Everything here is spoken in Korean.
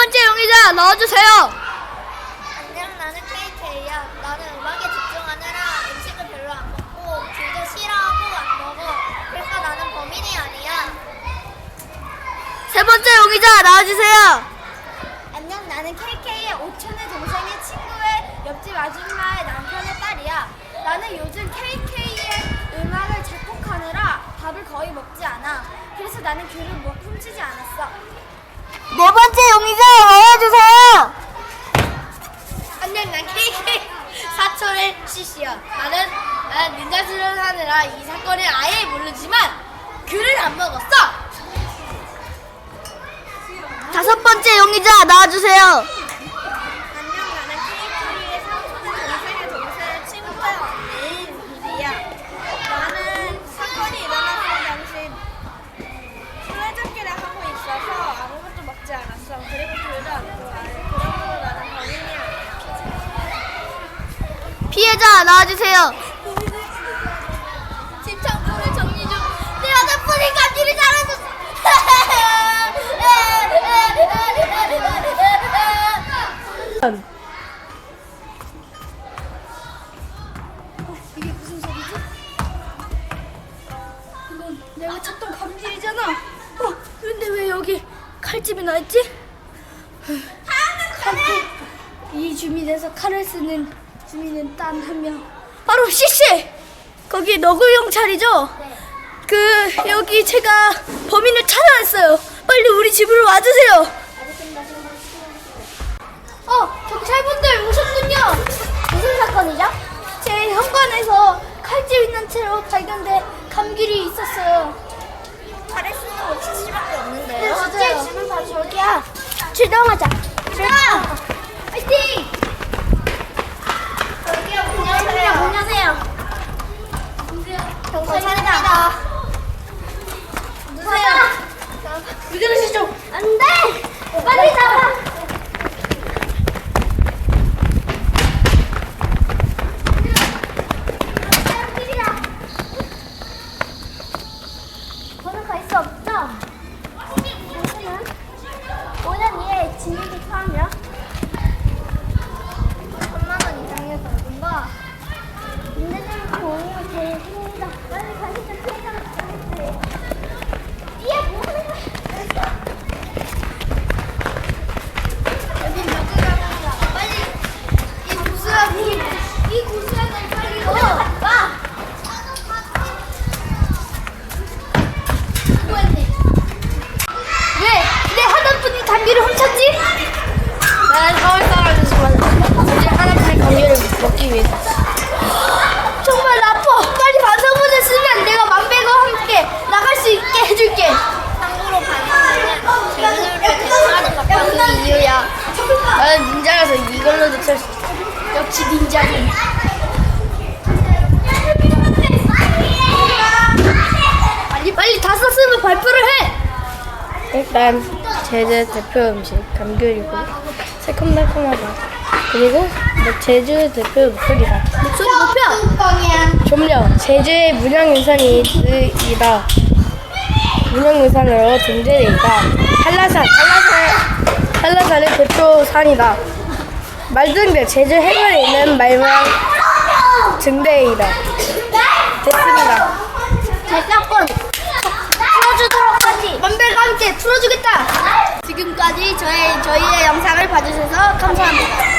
번째 용의자 나와주세요. 안녕, 나는 KK야. 나는 음악에 집중하느라 음식을 별로 안 먹고 귤도 싫어하고 안 먹어. 그래서 나는 범인이 아니야. 세 번째 용의자 나와주세요. 안녕, 나는 KK의 오천의 동생의 친구의 옆집 아줌마의 남편의 딸이야. 나는 요즘 KK의 음악을 작곡하느라 밥을 거의 먹지 않아. 그래서 나는 귤을 뭐 훔치지 않았어. 네 번째 용의자 나와주세요. 안녕 난 KK 사촌의 CC야 나는 나는 닌자 수련하느라 이 사건을 아예 모르지만 귤을 안 먹었어 다섯 번째 용의자 나와주세요. 안녕, 나는 KK의 사촌의 동생의 동생의 친구의 언니인 비비야. 나는 사건이 일어났을 당시 술래잡기를 하고 있어서 아무것도 먹지 않았어. 그리고 귤도 안 좋아해. 그러므로 나는 범인이 아니야. 피해자 나와주세요. 집착물을 정리 좀. 내가 나쁘니 감기를 잘해줬어. 이게 무슨 소리지? 이건 내가 찾던 감질이잖아. 어, 근데 왜 여기 칼집이 나 있지? 칼집. 이 주민에서 칼을 쓰는 주민은 단한 명. 바로 씨씨. 거기 너구 경찰이죠? 그 여기 제가 범인을 찾아냈어요. 빨리 우리 집으로 와주세요. 어, 경찰분들 오셨군요. 무슨 사건이죠? 제 현관에서 칼집 있는 채로 발견돼 감귤이 있었어요. 잘할 수 있는 건 치즈밖에 없는데요. 네, 맞아요. 집을 다시 여기야. 출동하자. 출동. 파이팅! 여기요. 안녕하세요. 안녕하세요. 경찰입니다. 누구세요? 왜 그러시죠? 안 돼! 빨리 잡아! 저는 갈 수 없죠? 당신은 5년 이하의 징역이 처하며 3만 원 이상의 벌금과 문제점이 오면 제일 힘니다 빨리 당신은 피해자를 찾아주세요. 얘 뭐하는 거야? 여기 누구가 나가? 빨리 이 구수한 이, 이 구수한을 빨리 어, 와! 뭐했네? 왜? 내 하던 분이 감귤을 훔쳤지? 나는 서울 사람이지만 이제 하나씩 먹기 위해서 정말 나빠. 빨리 반성문을 쓰면 내가 만배가 함께 나갈 수 있게 해줄게. 참고로 반성은 재능을 대상하는 이유야. 나는 닌자라서 이걸로도 찰수 있어 역시 닌자군. 빨리 빨리 다 썼으면 발표를 해. 일단 제주 대표 음식 감귤이고 새콤달콤하다 그리고 뭐 제주 대표 목소리다 목소리 높여. 좀요 제주의 문양유산이다 문양유산으로 등재되어 있다 한라산 한라산 한라산의 대표 산이다 말등대 제주 해변에 있는 말모양 등대이다 됐습니다 대사건 풀어주도록 하지. 만배가 함께 풀어주겠다. 지금까지 저희 저희의 영상을 봐주셔서 감사합니다.